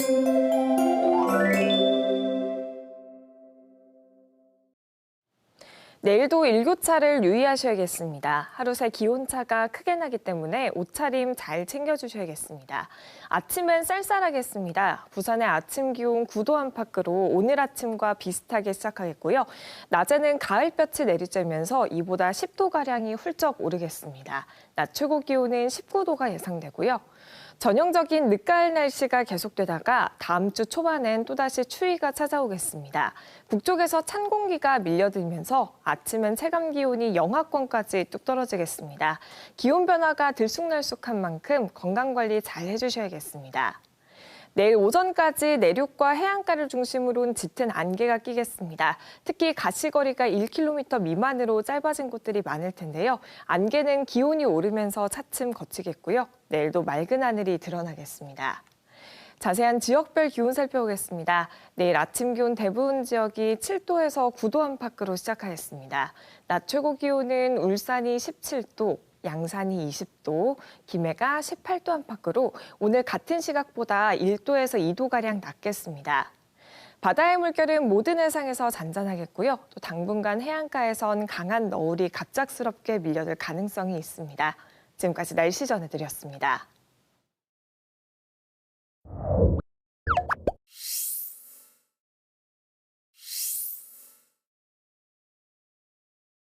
Música 내일도 일교차를 유의하셔야겠습니다. 하루 새 기온차가 크게 나기 때문에 옷차림 잘 챙겨주셔야겠습니다. 아침엔 쌀쌀하겠습니다. 부산의 아침 기온 9도 안팎으로 오늘 아침과 비슷하게 시작하겠고요. 낮에는 가을볕이 내리쬐면서 이보다 10도가량이 훌쩍 오르겠습니다. 낮 최고 기온은 19도가 예상되고요. 전형적인 늦가을 날씨가 계속되다가 다음 주 초반엔 또다시 추위가 찾아오겠습니다. 북쪽에서 찬 공기가 밀려들면서 아침엔 체감 기온이 영하권까지 뚝 떨어지겠습니다. 기온 변화가 들쑥날쑥한 만큼 건강 관리 잘 해주셔야겠습니다. 내일 오전까지 내륙과 해안가를 중심으로 는 짙은 안개가 끼겠습니다. 특히 가시거리가 1km 미만으로 짧아진 곳들이 많을 텐데요. 안개는 기온이 오르면서 차츰 거치겠고요. 내일도 맑은 하늘이 드러나겠습니다. 자세한 지역별 기온 살펴보겠습니다. 내일 아침 기온 대부분 지역이 7도에서 9도 안팎으로 시작하겠습니다. 낮 최고 기온은 울산이 17도, 양산이 20도, 김해가 18도 안팎으로 오늘 같은 시각보다 1도에서 2도가량 낮겠습니다. 바다의 물결은 모든 해상에서 잔잔하겠고요. 또 당분간 해안가에선 강한 너울이 갑작스럽게 밀려들 가능성이 있습니다. 지금까지 날씨 전해드렸습니다.